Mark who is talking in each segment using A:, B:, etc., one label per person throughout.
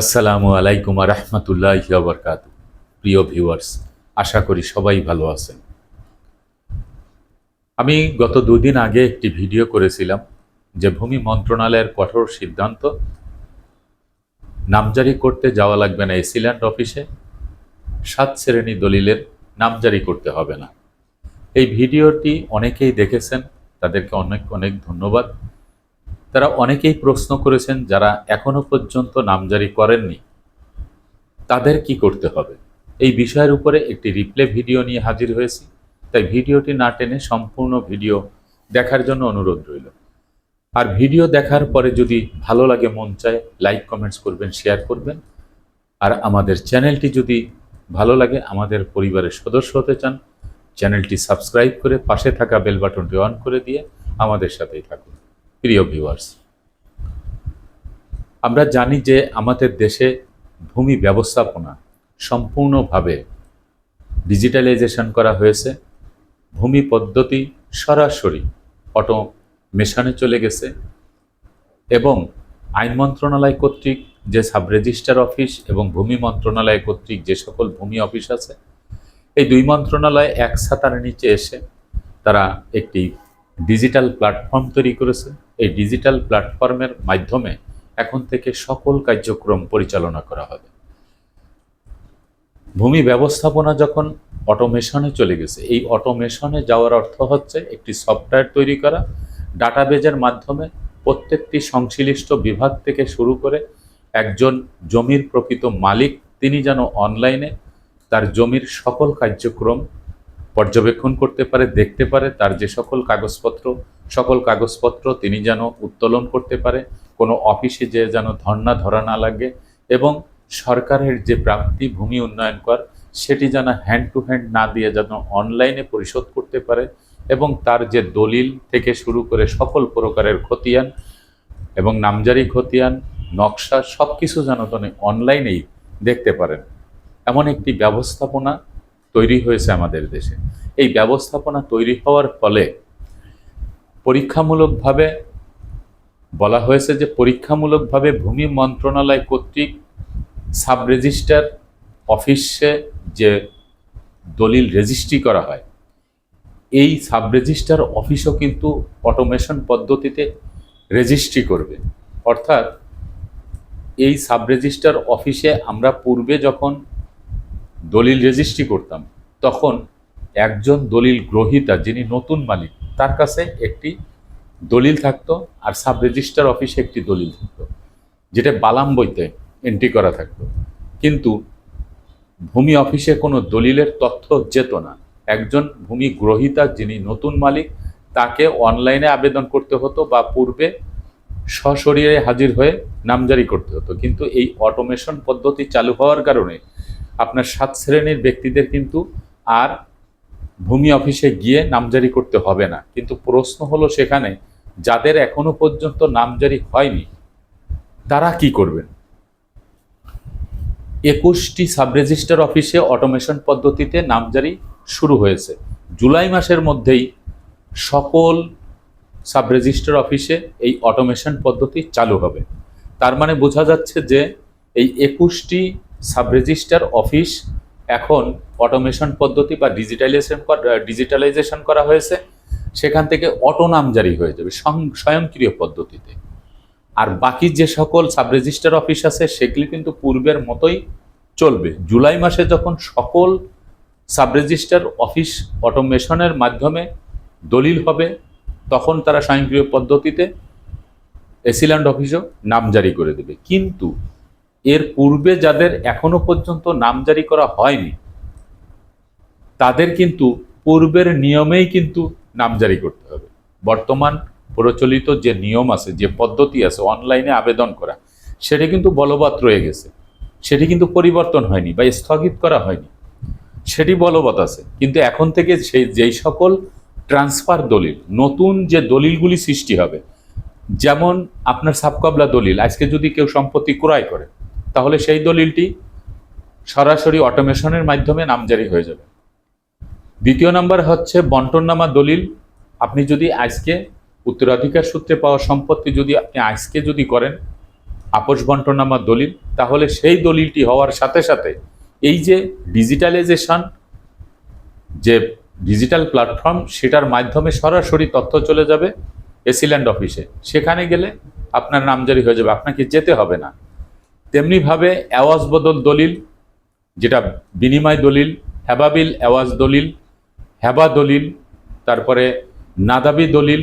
A: আসসালামু আলাইকুম রহমতুল্লাহ বরকাত প্রিয় ভিউয়ার্স, আশা করি সবাই ভালো আছেন। আমি গত দুদিন আগে একটি ভিডিও করেছিলাম যে ভূমি মন্ত্রণালয়ের কঠোর সিদ্ধান্ত, নামজারি করতে যাওয়া লাগবে না এসিল্যান্ড অফিসে, সাত শ্রেণি দলিলের নামজারি করতে হবে না। এই ভিডিওটি অনেকেই দেখেছেন, তাদেরকে অনেক অনেক ধন্যবাদ। তারা অনেকেই প্রশ্ন করেছেন যারা এখনও পর্যন্ত নামজারি করেননি। তাদের কি করতে হবে? এই বিষয়ের উপরে একটি রিপ্লে ভিডিও নিয়ে হাজির হয়েছি। তাই ভিডিওটি না টেনে সম্পূর্ণ ভিডিও দেখার জন্য অনুরোধ রইল। আর ভিডিও দেখার পরে যদি ভালো লাগে, মন চায় লাইক কমেন্টস করবেন শেয়ার করবেন। আর আমাদের চ্যানেলটি যদি ভালো লাগে, আমাদের পরিবারের সদস্য হতে চান চ্যানেলটি সাবস্ক্রাইব করে পাশে থাকা বেল বাটনটি অন করে দিয়ে আমাদের সাথেই থাকুন। প্রিয় ভিউয়ার্স আমরা জানি যে আমাদের দেশে ভূমি ব্যবস্থাপনা সম্পূর্ণভাবে ডিজিটালাইজেশন করা হয়েছে। ভূমি পদ্ধতি সরাসরি অটো মেশানে চলে গেছে এবং আইন মন্ত্রণালয় কর্তৃক যে সাব রেজিস্টার অফিস এবং ভূমি মন্ত্রণালয় কর্তৃক যে সকল ভূমি অফিস আছে, এই দুই মন্ত্রণালয় এক ছাতার নিচে এসে তারা একটি ডিজিটাল প্ল্যাটফর্ম তৈরি করেছে। এই ডিজিটাল প্ল্যাটফর্মের মাধ্যমে এখন থেকে সকল কার্যক্রম পরিচালনা করা হবে। ভূমি ব্যবস্থাপনা যখন অটোমেশনে চলে গেছে, এই অটোমেশনে যাওয়ার অর্থ হচ্ছে একটি সফটওয়্যার তৈরি করা, ডাটাবেজের মাধ্যমে প্রত্যেকটি সংশ্লিষ্ট বিভাগ থেকে শুরু করে একজন জমির প্রকৃত মালিক, তিনি যেন অনলাইনে তার জমির সকল কার্যক্রম পর্যবেক্ষণ করতে পারে, দেখতে পারে, তার যে সকল কাগজপত্র সকল কাগজপত্র তিনি যেন উত্তোলন করতে পারে, কোনো অফিসে যে যেন ধর্না ধরা না লাগে এবং সরকারের যে প্রাপ্তি, ভূমি উন্নয়ন কর, সেটি যেন হ্যান্ড টু হ্যান্ড না দিয়ে যেন অনলাইনে পরিশোধ করতে পারে এবং তার যে দলিল থেকে শুরু করে সকল প্রকারের খতিয়ান এবং নামজারি খতিয়ান, নকশা সব কিছু যেন তিনি অনলাইনেই দেখতে পারেন। এমন একটি ব্যবস্থাপনা তৈরি হয়েছে আমাদের দেশে। এই ব্যবস্থাপনা তৈরি হওয়ার ফলে পরীক্ষামূলকভাবে বলা হয়েছে যে পরীক্ষামূলকভাবে ভূমি মন্ত্রণালয় কর্তৃক সাব রেজিস্টার অফিসে যে দলিল রেজিস্ট্রি করা হয়, এই সাব রেজিস্টার অফিসও কিন্তু অটোমেশন পদ্ধতিতে রেজিস্ট্রি করবে। অর্থাৎ এই সাব রেজিস্টার অফিসে আমরা পূর্বে যখন দলিল রেজিস্ট্রি করতাম, তখন একজন দলিল গ্রহীতা যিনি নতুন মালিক, তার কাছে একটি দলিল থাকতো আর সাব রেজিস্টার অফিসে একটি দলিল থাকতো, যেটা বালাম বইতে এন্ট্রি করা থাকতো। কিন্তু ভূমি অফিসে কোনো দলিলের তথ্য যেত না। একজন ভূমি গ্রহীতা যিনি নতুন মালিক, তাকে অনলাইনে আবেদন করতে হতো বা পূর্বে সশরীরে হাজির হয়ে নামজারি করতে হতো। কিন্তু এই অটোমেশন পদ্ধতি চালু হওয়ার কারণে আপনার সাত শ্রেণির ব্যক্তিদের কিন্তু আর ভূমি অফিসে গিয়ে নামজারি করতে হবে না। কিন্তু প্রশ্ন হলো সেখানে যাদের এখনও পর্যন্ত নামজারি হয়নি, তারা কি করবেন? একুশটি সাব রেজিস্টার অফিসে অটোমেশন পদ্ধতিতে নামজারি শুরু হয়েছে। জুলাই মাসের মধ্যেই সকল সাব রেজিস্টার অফিসে এই অটোমেশন পদ্ধতি চালু হবে। তার মানে বোঝা যাচ্ছে যে এই একুশটি সাব রেজিস্টার অফিস, এখন অটোমেশন পদ্ধতি বা ডিজিটালাইজেশন ডিজিটালাইজেশন করা হয়েছে। সেখান থেকে অটো নামজারি হয়ে যাবে স্বয়ংক্রিয় পদ্ধতিতে। আর বাকি যে সকল সাব রেজিস্টার অফিস আছে, সেগুলি কিন্তু পূর্বের মতোই চলবে। জুলাই মাসে যখন সকল সাব রেজিস্টার অফিস অটোমেশনের মাধ্যমে দলিল হবে, তখন তারা স্বয়ংক্রিয় পদ্ধতিতে এসিল্যান্ড অফিসও নাম জারি করে দেবে। কিন্তু এর পূর্বে যাদের এখনও পর্যন্ত নামজারি করা হয়নি, তাদের কিন্তু পূর্বের নিয়মেই কিন্তু নামজারি করতে হবে। বর্তমান প্রচলিত যে নিয়ম আছে, যে পদ্ধতি আছে, অনলাইনে আবেদন করা, সেটা কিন্তু বলবৎ রয়ে গেছে। সেটি কিন্তু পরিবর্তন হয়নি বা স্থগিত করা হয়নি। সেটি বলবৎ আছে। কিন্তু এখন থেকে সেই যেই সকল ট্রান্সফার দলিল, নতুন যে দলিলগুলি সৃষ্টি হবে, যেমন আপনার সাবকবলা দলিল, আজকে যদি কেউ সম্পত্তি ক্রয় করে তাহলে সেই দলিলটি সরাসরি অটোমেশনের মাধ্যমে নামজারি হয়ে যাবে। দ্বিতীয় নাম্বার হচ্ছে বন্টননামা দলিল। আপনি যদি আজকে উত্তরাধিকার সূত্রে পাওয়া সম্পত্তি যদি আপনি আজকে যদি করেন, আপোষ বন্টনামা দলিল, তাহলে সেই দলিলটি হওয়ার সাথে সাথে এই যে ডিজিটালাইজেশন, যে ডিজিটাল প্ল্যাটফর্ম, সেটার মাধ্যমে সরাসরি তথ্য চলে যাবে এসিল্যান্ড অফিসে। সেখানে গেলে আপনার নামজারি হয়ে যাবে, আপনাকে যেতে হবে না। তেমনিভাবে অ্যাওয়াজ বদল দলিল, যেটা বিনিময় দলিল, হেবাবিল অ্যাওয়াজ দলিল, হেবা দলিল, তারপরে নাদাবি দলিল।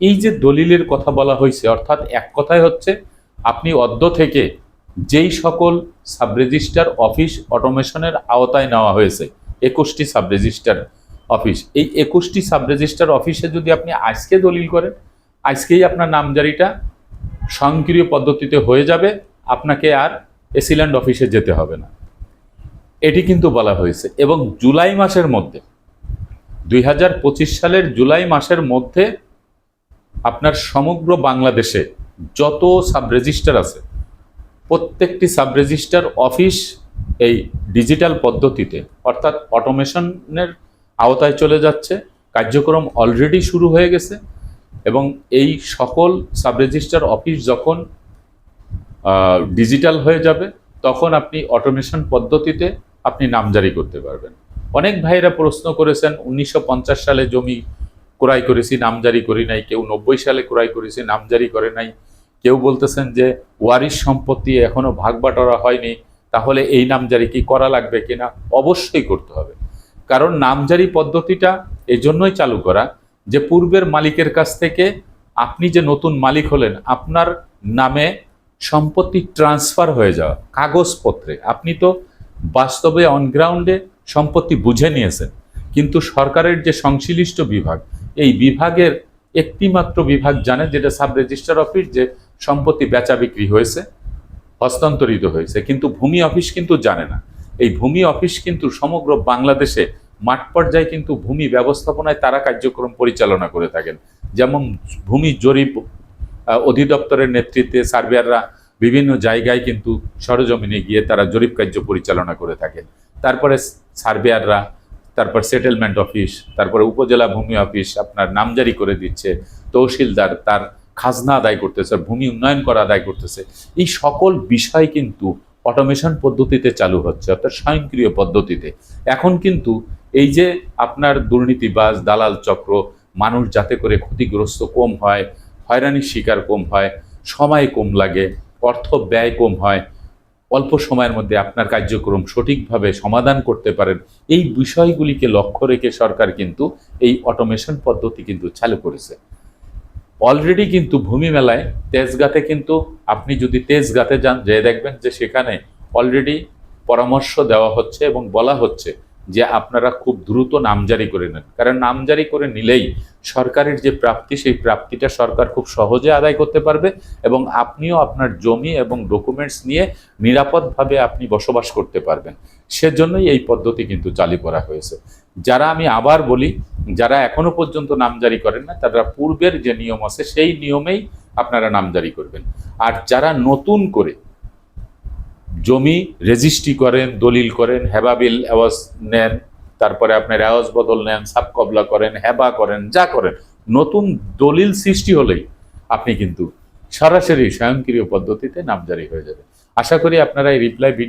A: এই যে দলিলের কথা বলা হয়েছে অর্থাৎ এক কথায় হচ্ছে, আপনি অদ্য থেকে যেই সকল সাব রেজিস্টার অফিস অটোমেশনের আওতায় নেওয়া হয়েছে, একুশটি সাব রেজিস্টার অফিস, এই একুশটি সাব রেজিস্টার অফিসে যদি আপনি আজকে দলিল করেন, আজকেই আপনার নামজারিটা স্বয়ংক্রিয় পদ্ধতিতে হয়ে যাবে। আপনাকে আর এসিল্যান্ড অফিসে যেতে হবে না। এটি কিন্তু বলা হয়েছে। এবং জুলাই মাসের মধ্যে, দুই হাজার পঁচিশ সালের জুলাই মাসের মধ্যে আপনার সমগ্র বাংলাদেশে যত সাব রেজিস্টার আছে, প্রত্যেকটি সাব রেজিস্টার অফিস এই ডিজিটাল পদ্ধতিতে, অর্থাৎ অটোমেশনের আওতায় চলে যাচ্ছে, কার্যক্রম অলরেডি শুরু হয়ে গেছে এবং এই সকল সাব রেজিস্টার অফিস যখন ডিজিটাল হয়ে যাবে, তখন আপনি অটোমেশন পদ্ধতিতে আপনি নামজারি করতে পারবেন। অনেক ভাইরা প্রশ্ন করেছেন, উনিশশো পঞ্চাশ সালে জমি ক্রয় করেছি, নামজারি করি নাই, কেউ নব্বই সালে ক্রয় করেছি, নামজারি করে নাই। কেউ বলতেছেন যে, ওয়ারিশ সম্পত্তি এখনও ভাগ বাটোয়ারা হয়নি, তাহলে এই নামজারি কি করা লাগবে কিনা? অবশ্যই করতে হবে। কারণ নামজারি পদ্ধতিটা এই জন্যই চালু করা যে, পূর্বের মালিকের কাছ থেকে আপনি যে, নতুন মালিক হলেন, আপনার নামে সম্পত্তি ট্রান্সফার হয়ে যাওয়া, কাগজপত্রে। আপনি তো বাস্তবে অনগ্রাউন্ডে সম্পত্তি বুঝে নিয়েছেন। কিন্তু সরকারের যে সংশ্লিষ্ট বিভাগ, এই বিভাগের একটিমাত্র বিভাগ জানে যেটা সাব রেজিস্টার অফিস যে সম্পত্তি বেচা বিক্রি হয়েছে, হস্তান্তরিত হয়েছে। কিন্তু ভূমি অফিস কিন্তু জানে না। এই ভূমি অফিস কিন্তু সমগ্র বাংলাদেশে মাঠ পর্যায়ে কিন্তু ভূমি ব্যবস্থাপনায় তারা কার্যক্রম পরিচালনা করে থাকেন। যেমন ভূমি জরিপ অধিদপ্তরের নেতৃত্বে সার্ভেয়াররা বিভিন্ন জায়গায় কিন্তু সরজমিনে গিয়ে তারা জরিপ কার্য পরিচালনা করে থাকেন। তারপরে সার্ভেয়াররা তারপর সেটেলমেন্ট অফিস তারপরে উপজেলা ভূমি অফিস আপনার নামজারি করে দিচ্ছে, তহসিলদার তার খাজনা আদায় করতেছে, ভূমি উন্নয়ন করা আদায় করতেছে। এই সকল বিষয় কিন্তু অটোমেশন পদ্ধতিতে চালু হচ্ছে, অর্থাৎ স্বয়ংক্রিয় পদ্ধতিতে। এখন কিন্তু এই যে আপনার দুর্নীতিবাজ, দালাল চক্র, মানুষ যাতে করে ক্ষতিগ্রস্ত কম হয় হয়রানির শিকার কম হয়, সময় কম লাগে, অর্থ ব্যয় কম হয়। অল্প সময়ের মধ্যে আপনার কার্যক্রম সঠিকভাবে সমাধান করতে পারেন। এই বিষয়গুলিকে লক্ষ্য রেখে সরকার কিন্তু এই অটোমেশন পদ্ধতি কিন্তু চালু করেছে। অলরেডি কিন্তু ভূমি মেলায় তেজগাতে কিন্তু আপনি যদি তেজগাতে যান যে দেখবেন যে সেখানে অলরেডি পরামর্শ দেওয়া হচ্ছে এবং বলা হচ্ছে যে আপনারা খুব দ্রুত নামজারি করে নেন। কারণ নামজারি করে নিলেই সরকারের যে প্রাপ্তি, সেই প্রাপ্তিটা সরকার খুব সহজে আদায় করতে পারবে এবং আপনিও আপনার জমি এবং ডকুমেন্টস নিয়ে নিরাপদভাবে আপনি বসবাস করতে পারবেন। সেজন্যই এই পদ্ধতি কিন্তু চালু করা হয়েছে। যারা আমি আবার বলি, যারা এখনও পর্যন্ত নামজারি করেন না, তারা পূর্বের যে নিয়ম আছে, সেই নিয়মেই আপনারা নামজারি করবেন। আর যারা নতুন করে জমি রেজিস্ট্রি করেন, দলিল করেন হেবাবিল অ্যাওয়াজ নেন, তারপরে আপনার আওয়াজ বদল নেন সাবকবলা করেন, হেবা করেন, যা করেন। নতুন দলিল সৃষ্টি হলেই আপনি কিন্তু সরাসরি স্বয়ংক্রিয় পদ্ধতিতে নামজারি হয়ে যাবে। আশা করি আপনারা এই রিপ্লাই ভিডিও